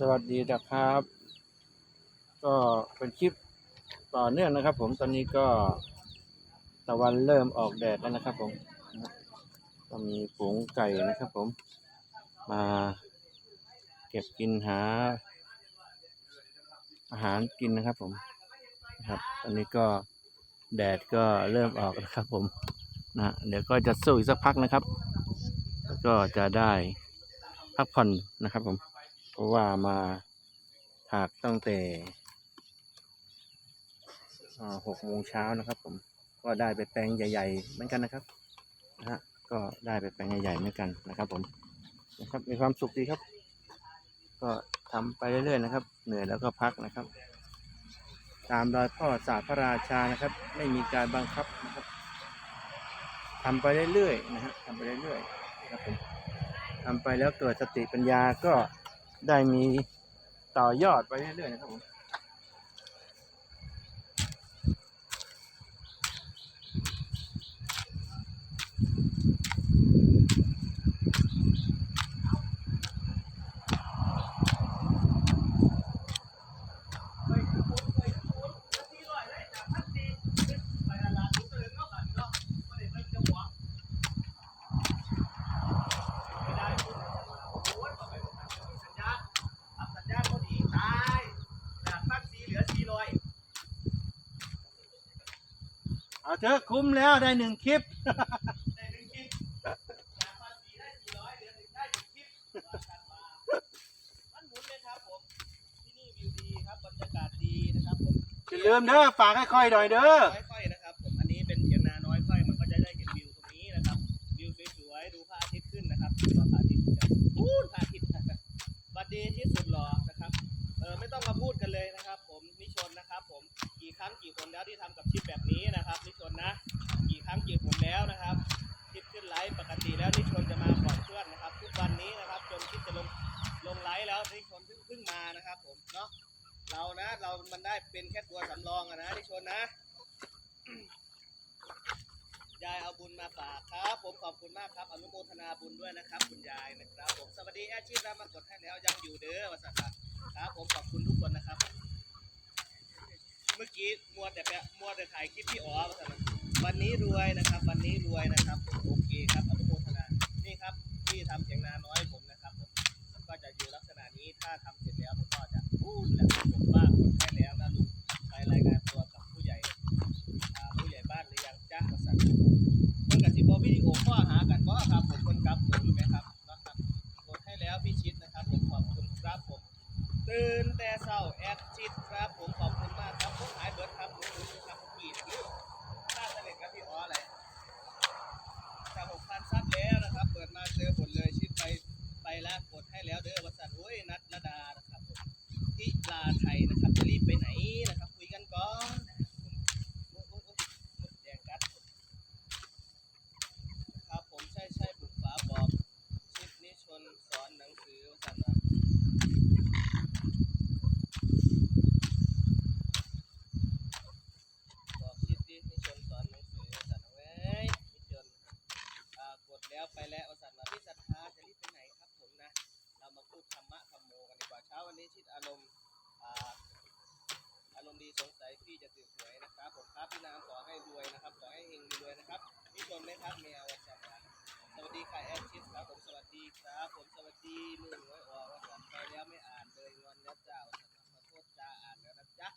สวัสดีนะครับ ก็เป็นคลิปต่อเนื่องนะครับ ผมตอนนี้ก็ตะวันเริ่มออกแดดแล้วนะครับผมก็มีฝูงไก่นะครับ ผม มาเก็บกินหา อาหารกินนะครับ ผมครับ ตอนนี้ก็แดดก็เริ่มออกแล้วครับ ผมนะเดี๋ยวก็จะสู้อีกสักพักนะครับ แล้วก็จะได้พักผ่อนนะครับผม เพราะว่ามาถากตั้งแต่หกโมงเช้านะครับ ผมก็ได้ไปแปลงใหญ่ ๆ เหมือนกันนะครับนะฮะก็ได้ไปแปลงใหญ่ๆเหมือนกันนะครับ ผมนะครับ มีความสุขดีครับ ก็ทำไปเรื่อยๆนะครับ เหนื่อยแล้วก็พักนะครับ ตามรอยพ่อศาสตร์พระราชานะครับ ไม่มีการบังคับนะครับทำไปเรื่อยๆนะฮะทำไปเรื่อยๆนะครับผมทำไปแล้วเกิดสติปัญญาก็ ได้มีต่อยอดไปเรื่อยๆนะครับผม เอาเถอะคุ้มแล้วได้หนึ่งคลิปมันหมุนเลยครับผมที่นี่วิวดีครับบรรยากาศดีนะครับผมอย่าลืมเด้อฝากให้ค่อยหน่อยเด้อค่อยๆนะครับผมอันนี้เป็นเถียงนาน้อยค่อยมันก็จะได้เห็นวิวตรงนี้นะครับวิวสวยๆดูพระอาทิตย์ขึ้นนะครับดูพระอาทิตย์จะพูดพระอาทิตย์ เรานะเรามันได้เป็นแค่ตัวสำรองอะนะนิชนนะ ยายเอาบุญมาฝากครับ ผมขอบคุณมากครับ อนุโมทนาบุญด้วยนะครับ คุณยายนะครับ ผมสวัสดีอดชีพแล้วมากดให้แล้วยังอยู่เด้อวาสันครับ ผมขอบคุณทุกคนนะครับ เมื่อกี้มัวแต่แปะมัวแต่ถ่ายคลิปพี่อ๋อวาสันวันนี้รวยนะครับ วันนี้รวยนะครับโอเคครับอนุโมทนานี่ครับที่ทำเสียงนาน้อยผมนะครับผมก็จะอยู่ลักษณะนี้ถ้าทำเสร็จแล้วมันก็จะ พูดแหละผมว่ากดให้แล้วนะลุงไปรายงานตัวกับผู้ใหญ่อ่าผู้ใหญ่บ้านหรือยังจ้าวาสันเพิ่นกับสิบวิดีโอข้อหากันว่าครับผมคนกับผมอยู่ไหมครับนะครับกดให้แล้วพี่ชิดนะครับผมขอบคุณครับผมตื่นแต่เช้าแอดชิดครับผมขอบคุณมากครับผมหายเบิร์ดครับผมรู้ครับผมกีดลืมค่าเสด็จกับพี่อ๋ออะไรจากหกพันซับแล้วนะครับ เปิดมาเจอผลเลยชิดไปไปแล้วกดให้แล้วเด้อวัสันโอ้ยนัดระดานะครับผม ลาไทยนะครับจะรีบไปไหนนะครับ คุยกันก่อนแดงกัดครับผมใช่ใช่บุกฟ้าบอกชิดนิชนสอนหนังสือภาษาบอกชิดนิชนสอนหนังสือภาษาเว้ยนิชนกดแล้วไปแล้ว สงสัยพี่จะตื่นหวยนะครับผมครับพี่นางขอให้รวยนะครับ ขอให้เฮงรวยนะครับพี่ชนไหมครับแมวจับนะสวัสดีค่ะแอดชิสครับผมสวัสดีครับผมสวัสดีมือหวยออกว่าสั่ไปแล้วไม่อ่านเลยงอนนะจ้าว่าสั่ขอโทษจ้าอ่านแล้วนะจ๊ะ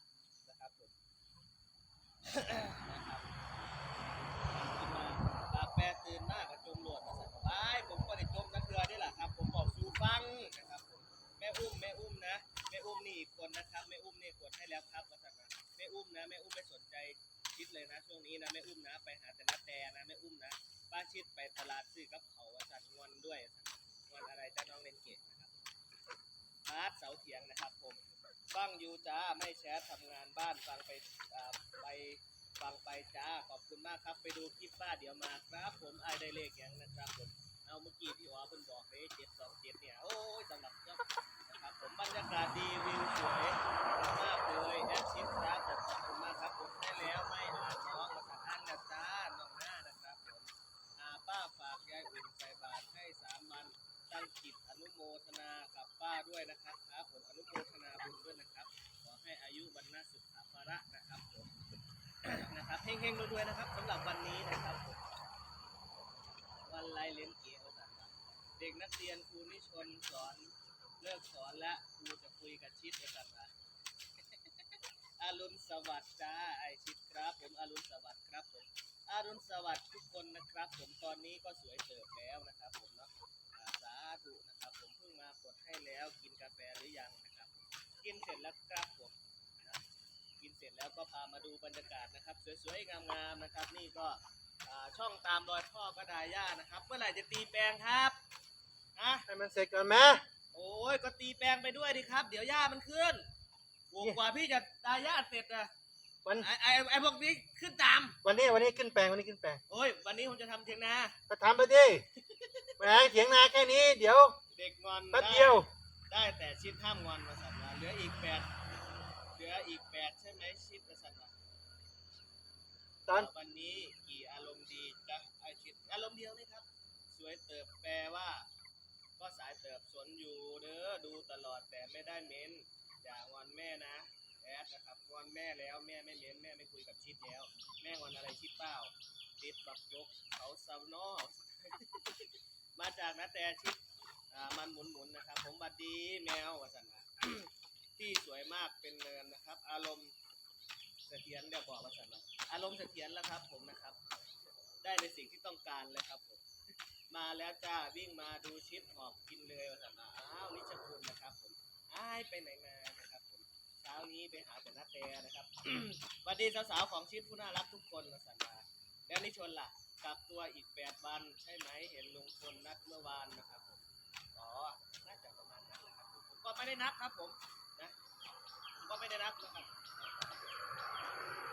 นะครับผมนะครับขึ้นมาตาแปรตื่นมากกับจมหลวดมาสั่ไปผมก็ได้จมนักเรือนี่แหละครับ ผมบอกสู่ฟังนะครับผมแม่อุ้มแม่อุ้มนะ ม่อุ้มนี่อีกคนนะครับแม่อุ้มนี่กดให้แล้วครับว่าสั่นะแม่อุ้มนะแม่อุ้มไม่สนใจคิดเลยนะ ช่วงนี้นะแม่อุ้มนะ ไปหาแต่นัดแต่นะแม่อุ้มนะป้าชิดไปตลาดซื้อกับเขาวันงอนด้วยสันงอนอะไรจ้าน้องเลนเกตนะครับพาร์ทเสาเถียงนะครับผมฟังอยู่จ้าไม่แชร์ทำงานบ้านฟังไปไปฟังไปจ้าขอบคุณมากครับ ไปดูคลิปป้าเดี๋ยวมาครับผมไอายได้เลขยังนะครับผมเอาเมื่อกี้พี่อ๋อเพิ่นบอกเลยเจ็ดสองเจ็ดเนี่ยโอ้ยสำหรับเจ้านะครับ ผมบรรยากาศดีวิวสวยมากเลยแอดชิดครับขอบคุณมากครับผมได้แล้วไม่อ่านน้องมาสั่งอ่านนะจ้าน้องหน้านะครับผมอาป้าฝากยายอุ่นใส่บาตรให้สามวันตั้งจิตอนุโมทนากับป้าด้วยนะครับครับผมอนุโมทนาบุญด้วยนะครับ ขอให้อายุวันนาสุขภาระนะครับผมนะครับเฮงๆรวยๆนะครับสำหรับวันนี้นะครับผมวันไล่เล่นเกมสันว่าเด็กนักเรียนครูนิชนสอน เลิกสอนและครูจะคุยกับชิดสันว่าอารุณสวัสดิ์จ้าไอชิดครับ ผมอารุณสวัสดิ์ครับผมอารุณสวัสดิ์ทุกคนนะครับ ผมตอนนี้ก็สวยเติบแล้วนะครับ ผมเนาะสาธุนะครับ ผมเพิ่งมากดให้แล้วกินกาแฟหรือยังนะครับ กินเสร็จแล้วครับผมนะกินเสร็จแล้วก็พามาดูบรรยากาศนะครับ สวยๆงามๆนะครับ นี่ก็ช่องตามรอยพ่อก็ดาย่านะครับ เมื่อไหร่จะตีแปลงครับฮะให้มันเสร็จก่อนไหม โอ้ยก็ตีแปลงไปด้วยดิครับ เดี๋ยวหญ้ามันขึ้นโอ้กว่าพี่จะดาย่าเสร็จอะวันไอไอไอพวกนี้ขึ้นตาม วันนี้วันนี้ขึ้นแปลงวันนี้ขึ้นแปลงโอ้ย วันนี้ผมจะทำเทียงนาก็ทำไปดิแหมเถียงนาแค่นี้ เดี๋ยวเด็กงอนแป๊บเดียว ได้แต่ชิดห้ามงอนมาสั่นว่าเหลืออีกแปดเหลืออีกแปดใช่ไหมชิดมาสั่นว่าตอนวันนี้กี่อารมณ์ดีจ้ะไอชิดอารมณ์เดียวนี่ครับ สวยเติบแปลว่า ก็สายเติบสนอยู่เด้อดูตลอดแต่ไม่ได้เม้นอย่างอนแม่นะแอดนะครับงอนแม่แล้วแม่ไม่เม้นแม่ไม่คุยกับชิดแล้ว แม่งอนอะไรชิดเปล่าติดบักจกเขาซาวนอมาจากนาแต่ชิดอ่ามันหมุนหมุนๆนะครับ ผมบัดดีแมววสันนะที่สวยมากเป็นเนินนะครับ อารมณ์เสถียรเดี๋ยวบอกวสันนะอารมณ์เสถียรแล้วครับ ผมนะครับ ได้ในสิ่งที่ต้องการเลยครับ มาแล้วจ้าวิ่งมาดูชิดหอบกินเลยวสันนะอ้าวนิชคุณนะครับผมอ้ายไปไหนมานะครับผมเช้านี้ไปหาแต่นาแต่นะครับสวัสดีสาวๆของชิดผู้น่ารักทุกคนวสันนะแล้วนิชนล่ะกักตัวอีกแปดวันใช่ไหมเห็นลุงพลนัดเมื่อวานนะครับผมอ๋อน่าจะประมาณนั้นแหละครับผมก็ไม่ได้นับครับผมนะผมก็ไม่ได้นับนะครับ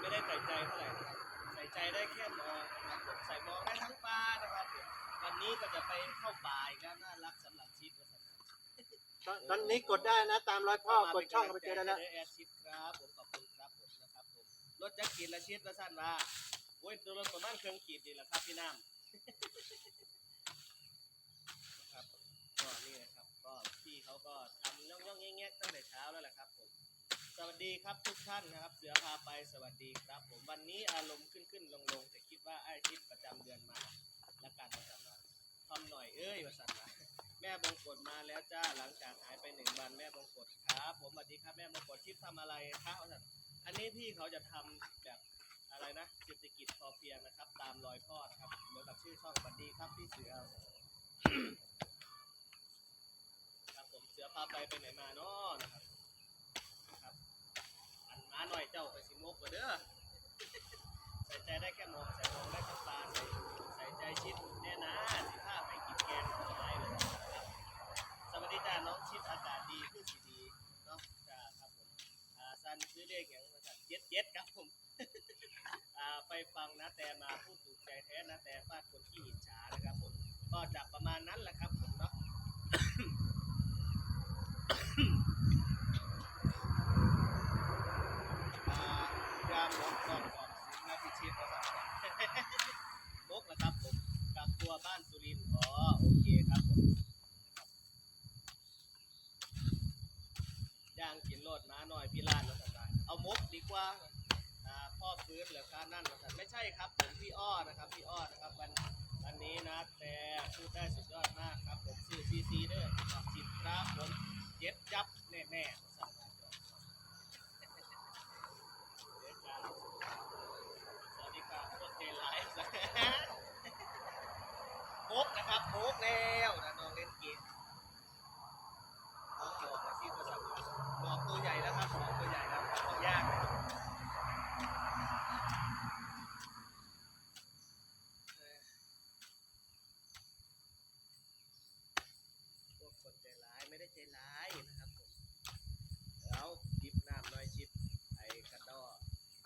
ไม่ได้ใส่ใจเท่าไหร่นะครับใส่ใจได้แค่มองนะครับผมใส่มองได้ทั้งปลานะครับผม วันนี้ก็จะไปเข้าป่าอีกแล้วน่ารักสำหรับชิดวัฒนาตอนตอนนี้กดได้นะ ตามรอยพ่อกดช่องเข้าไปเจอได้แล้ว แอดชิดครับผมขอบคุณครับผมนะครับผมรถจักรกินและชิดและสั้นว่าโอ้ยตัวรถประมาณเครื่องขีดดีแหละครับพี่น้ำนะครับก็นี่นะครับก็พี่เขาก็ทำย่องย่องๆแง่ๆตั้งแต่เช้าแล้วแหละครับผม สวัสดีครับทุกท่านนะครับ เสือพาไปสวัสดีครับ ผมวันนี้อารมณ์ขึ้นขึ้นลงลงแต่คิดว่าไอ้ทิศประจำเดือนมาละกันมาสั่นว่าทำหน่อยเอ้ยมาสั่นว่าแม่บงกฎมาแล้วจ้าหลังจากหายไปหนึ่งวันแม่บงกฎครับ ผมสวัสดีครับแม่บงกฎทิศทำอะไรครับอันอันนี้พี่เขาจะทำแบบอะไรนะเศรษฐกิจพอเพียงนะครับ ตามรอยพ่อครับเหมือนกับชื่อช่องสวัสดีครับพี่เสือครับผมเสือพาไปไปไหนมาเนาะนะครับครับ อันมาหน่อยเจ้าไปสิมกกว่าเด้อใส่ใจได้แค่มองใส่มองได้ทั้งตาใส่ใส่ใจชิดแน่นะสิผ้าไปกินแกงก็ได้เลย นะครับสวัสดีจ้าน้องชิดอากาศดีขึ้นสีดีเนาะจ้าครับผมอ่าซันซื้อเลขอย่างภาษาเจ็ดเจ็ดครับผมอ่าไปฟังนะแต่มาพูดถูกใจแท้นะแต่ฟาดคนที่อิจฉานะครับผมก็จะประมาณนั้นแหละครับผมเนาะยามกกองของสิงห์นาพิชิตนะครับมกนะครับผมกับตัวบ้านสุรินทร์อ๋อโอเคครับผม ย่างกินโลดม้าหน่อยพี่ลานแล้วกันเอามกดีกว่าอ่าพ่อฟื้นเหลือค่านั่นนะครับไม่ใช่ครับผมพี่อ้อนะครับพี่อ้อนะครับวันวันนี้นะแต่พูดได้สุดยอดมากครับผมซื้อซีซีเด้อขอบจิตครับผมเย็บยับแน่ๆสั่งมาก่อน สวัสดีครับโคตรเจไลฟ์มุกนะครับมุกแล้วนะน้องเล่นเกมมุกบอกมาซีโทรศัพท์บอกตัวใหญ่แล้วครับบอกตัวใหญ่แล้วต้องยากพวกคนใจร้ายไม่ได้ใจร้ายนะครับผมแล้วจิบน้ำน้อยจิบไอ้กระดอก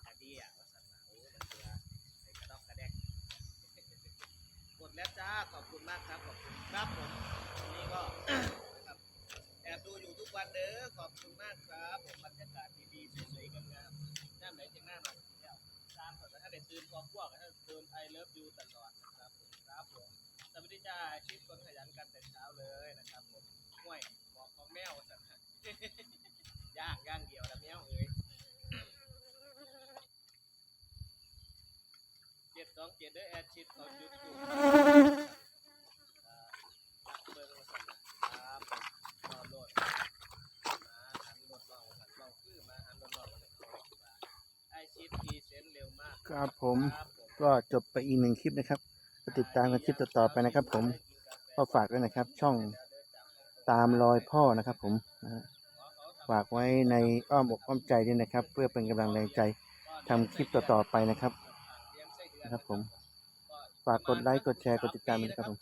อันนี้อะว่าสัตว์หนาวมันเสือไอ้กระดอกกระแดกหมดแล้วจ้า ขอบคุณ มากครับขอบคุณครับผมวันนี้ก็นะครับแอบดูอยู่ทุกวันเด้อขอบคุณมากครับผมบรรยากาศดีๆสวยๆงามๆหน้าไหนจังหน้าหน่อยเดียวตามก่อนนะถ้าได้ตื่นพอพวกถ้าตื่นไอเลิฟยูตลอดนะครับผมครับผมสวัสดีจ้าชีพคนขยันกันแต่เช้าเลยนะครับผมห่วยย่างย่างเดียวแล้วแมวเอ้ยเจ็ดสองเจ็ดเด้อแอดชิดเขาจุดอยู่อ่ารักเบิ่งว่าซั่นน่ะครับรอโลดมาหันรถเล่าหันเล่าคือมาหันรถเล่าว่าซั่นไอชิดพรีเซนต์เร็วมาก ครับผมก็จบไปอีกหนึ่งคลิปนะครับก็ติดตามกันคลิปต่อๆไปนะครับ ผมก็ฝากด้วยนะครับ ช่องตามรอยพ่อนะครับ ผมฝากไว้ในอ้อมอกอ้อมใจด้วยนะครับ เพื่อเป็นกำลังแรงใจทำคลิปต่อๆไปนะครับ นะครับ ผมฝากกดไลค์กดแชร์กดติดตามด้วยนะครับผม